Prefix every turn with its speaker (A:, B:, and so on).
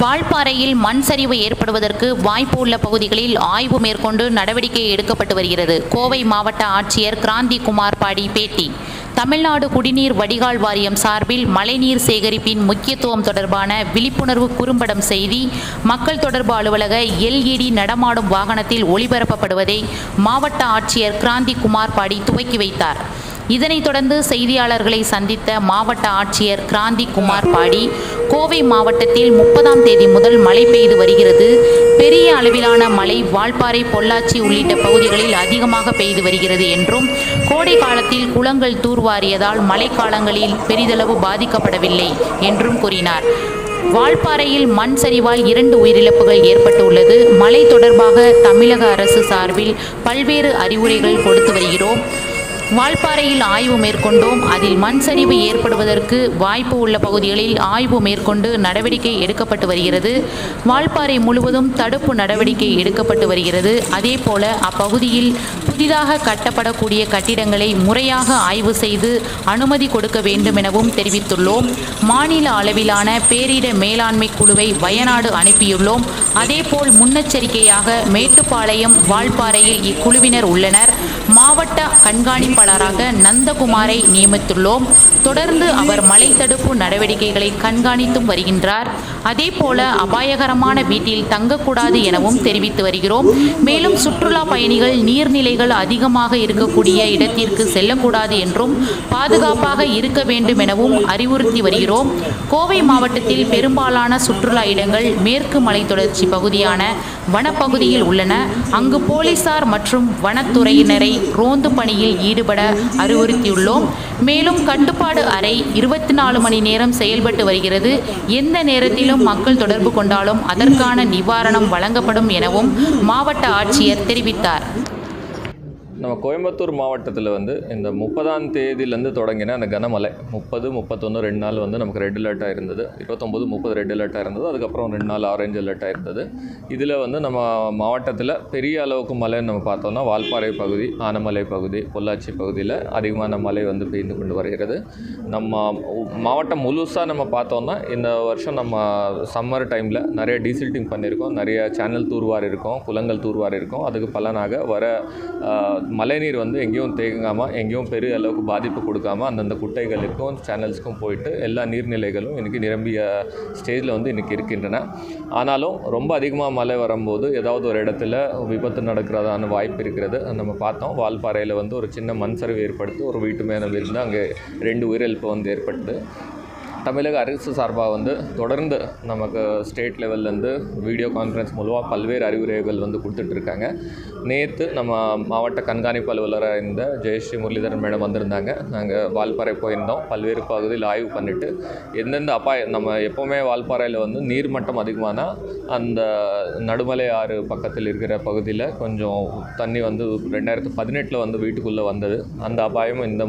A: வால்பாறையில் மண் சரிவு ஏற்படுவதற்கு வாய்ப்பு உள்ள பகுதிகளில் ஆய்வு மேற்கொண்டு நடவடிக்கை எடுக்கப்பட்டு வருகிறது. கோவை மாவட்ட ஆட்சியர் கிராந்தி குமார் பாடி பேட்டி தமிழ்நாடு குடிநீர் வடிகால் வாரியம் சார்பில் மழைநீர் சேகரிப்பின் முக்கியத்துவம் தொடர்பான விழிப்புணர்வு குறும்படம் செய்தி மக்கள் தொடர்பு அலுவலக எல்இடி நடமாடும் வாகனத்தில் ஒளிபரப்பப்படுவதை மாவட்ட ஆட்சியர் கிராந்தி குமார் பாடி துவக்கி வைத்தார். இதனைத் தொடர்ந்து செய்தியாளர்களை சந்தித்த மாவட்ட ஆட்சியர் கிராந்தி குமார் பாடி கோவை மாவட்டத்தில் முப்பதாம் தேதி முதல் மழை பெய்து வருகிறது. பெரிய அளவிலான மழை வால்பாறை பொள்ளாச்சி உள்ளிட்ட பகுதிகளில் அதிகமாக பெய்து வருகிறது என்றும் கோடை காலத்தில் குளங்கள் தூர்வாரியதால் மழைக்காலங்களில் பெரிதளவு பாதிக்கப்படவில்லை என்றும் கூறினார். வால்பாறையில் மண் சரிவால் இரண்டு உயிரிழப்புகள் ஏற்பட்டுள்ளது. மழை தொடர்பாக தமிழக அரசு சார்பில் பல்வேறு அறிவுரைகள் கொடுத்து வருகிறோம். வால்பாறையில் ஆய்வு மேற்கொண்டோம். அதில் மண் சரிவு ஏற்படுவதற்கு வாய்ப்பு உள்ள பகுதிகளில் ஆய்வு மேற்கொண்டு நடவடிக்கை எடுக்கப்பட்டு வருகிறது. வால்பாறை முழுவதும் தடுப்பு நடவடிக்கை எடுக்கப்பட்டு வருகிறது. அதேபோல அப்பகுதியில் புதிதாக கட்டப்படக்கூடிய கட்டிடங்களை முறையாக ஆய்வு செய்து அனுமதி கொடுக்க வேண்டும் எனவும் தெரிவித்துள்ளோம். மாநில அளவிலான பேரிட மேலாண்மை குழுவை வயநாடு அனுப்பியுள்ளோம். அதேபோல் முன்னெச்சரிக்கையாக மேட்டுப்பாளையம் வால்பாறையில் இக்குழுவினர் உள்ளனர். மாவட்ட கண்காணிப்பாளராக நந்தகுமாரை நியமித்துள்ளோம். தொடர்ந்து அவர் மழை தடுப்பு நடவடிக்கைகளை கண்காணித்தும் வருகின்றார். அதேபோல அபாயகரமான வீட்டில் தங்கக்கூடாது எனவும் தெரிவித்து வருகிறோம். மேலும் சுற்றுலா பயணிகள் நீர்நிலைகள் அதிகமாக இருக்கக்கூடிய இடத்திற்கு செல்லக்கூடாது என்றும் பாதுகாப்பாக இருக்க வேண்டும் எனவும் அறிவுறுத்தி வருகிறோம். கோவை மாவட்டத்தில் பெரும்பாலான சுற்றுலா இடங்கள் மேற்கு மலைத்தொடர்ச்சி பகுதியான வனப்பகுதியில் உள்ளன. அங்கு போலீசார் மற்றும் வனத்துறையினரை ரோந்து பணியில் ஈடுபட அறிவுறுத்தியுள்ளோம். மேலும் கட்டுப்பாடு அறை இருபத்தி நாலு மணி நேரம் செயல்பட்டு வருகிறது. எந்த நேரத்திலும் மக்கள் தொடர்பு கொண்டாலும் அதற்கான நிவாரணம் வழங்கப்படும் எனவும் மாவட்ட ஆட்சியர் தெரிவித்தார்.
B: நம்ம கோயம்புத்தூர் மாவட்டத்தில் வந்து இந்த முப்பதாம் தேதியிலேருந்து தொடங்கின அந்த கனமழை முப்பது முப்பத்தொன்று ரெண்டு நாள் வந்து நமக்கு ரெட் அலர்ட்டாக இருந்தது. இருபத்தொம்போது முப்பது ரெட் அலர்ட்டாக இருந்தது. அதுக்கப்புறம் ரெண்டு நாள் ஆரஞ்சு அலர்ட்டாக இருந்தது. இதில் வந்து நம்ம மாவட்டத்தில் பெரிய அளவுக்கு மழைன்னு நம்ம பார்த்தோம்னா வால்பாறை பகுதி ஆனமலை பகுதி பொள்ளாச்சி பகுதியில் அதிகமான மழை வந்து பெய்து கொண்டு வருகிறது. நம்ம மாவட்டம் முழுசாக நம்ம பார்த்தோம்னா இந்த வருஷம் நம்ம சம்மர் டைமில் நிறைய டீசில்ட்டிங் பண்ணியிருக்கோம். நிறைய சேனல் தூர்வார் இருக்கும் குளங்கள் தூர்வார் இருக்கும் அதுக்கு பலனாக வர மழைநீர் வந்து எங்கேயும் தேங்காமல் எங்கேயும் பெரிய அளவுக்கு பாதிப்பு கொடுக்காம அந்தந்த குட்டைகளுக்கும் சேனல்ஸ்க்கும் போயிட்டு எல்லா நீர்நிலைகளும் இன்றைக்கி நிரம்பிய ஸ்டேஜில் வந்து இன்றைக்கி இருக்கின்றன. ஆனாலும் ரொம்ப அதிகமாக மழை வரும்போது ஏதாவது ஒரு இடத்துல விபத்து நடக்கிறதான வாய்ப்பு இருக்கிறது. நம்ம பார்த்தோம். வால்பாறையில் வந்து ஒரு சின்ன மண் சரிவு ஏற்படுத்தி ஒரு வீட்டு மேலே விழுந்து அங்கே ரெண்டு உயிரிழப்பு வந்து ஏற்பட்டது. தமிழக அரசு சார்பாக வந்து தொடர்ந்து நமக்கு ஸ்டேட் லெவல்லேருந்து வீடியோ கான்ஃபரன்ஸ் மூலமாக பல்வேறு அறிவுரைகள் வந்து கொடுத்துட்ருக்காங்க நேற்று நம்ம மாவட்ட கண்காணிப்பு அலுவலராக இருந்த ஜெயஸ்ரீ முரளிதரன் மேடம் வந்திருந்தாங்க. நாங்கள் வால்பாறை போயிருந்தோம். பல்வேறு பகுதியில் ஆய்வு பண்ணிவிட்டு எந்தெந்த அபாயம் நம்ம எப்போவுமே வால்பாறையில் வந்து நீர்மட்டம் அதிகமானால் அந்த நடுமலை ஆறு பக்கத்தில் இருக்கிற பகுதியில் கொஞ்சம் தண்ணி வந்து ரெண்டாயிரத்து பதினெட்டில் வந்து வீட்டுக்குள்ளே வந்தது. அந்த அபாயமும் இந்த மு-